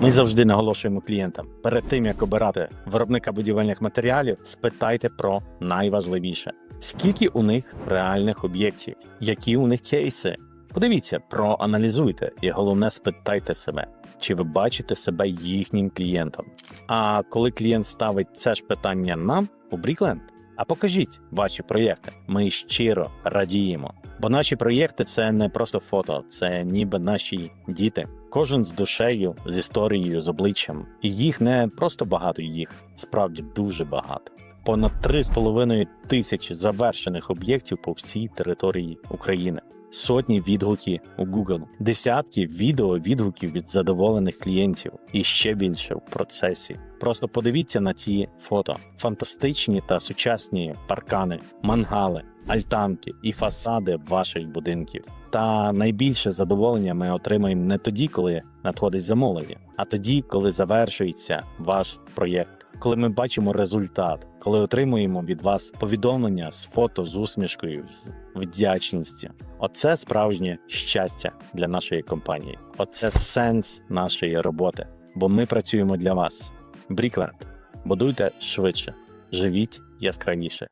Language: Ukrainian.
Ми завжди наголошуємо клієнтам перед тим як обирати виробника будівельних матеріалів, спитайте про найважливіше: скільки у них реальних об'єктів, які у них кейси. Подивіться, проаналізуйте і головне спитайте себе, чи ви бачите себе їхнім клієнтом. А коли клієнт ставить це ж питання нам у Брікленд, а покажіть ваші проєкти. Ми щиро радіємо. Бо наші проєкти це не просто фото, це ніби наші діти. Кожен з душею, з історією, з обличчям. І їх не просто багато, їх справді дуже багато. Понад 3,5 тисячі завершених об'єктів по всій території України. Сотні відгуки у Google, десятки відео відгуків від задоволених клієнтів і ще більше в процесі. Просто подивіться на ці фото: фантастичні та сучасні паркани, мангали, альтанки і фасади ваших будинків. Та найбільше задоволення ми отримаємо не тоді, коли надходить замовлення, а тоді, коли завершується ваш проєкт, коли ми бачимо результат, коли отримуємо від вас повідомлення з фото з усмішкою, з вдячністю. Оце справжнє щастя для нашої компанії. Оце сенс нашої роботи. Бо ми працюємо для вас. Брікленд. Будуйте швидше, живіть яскравіше.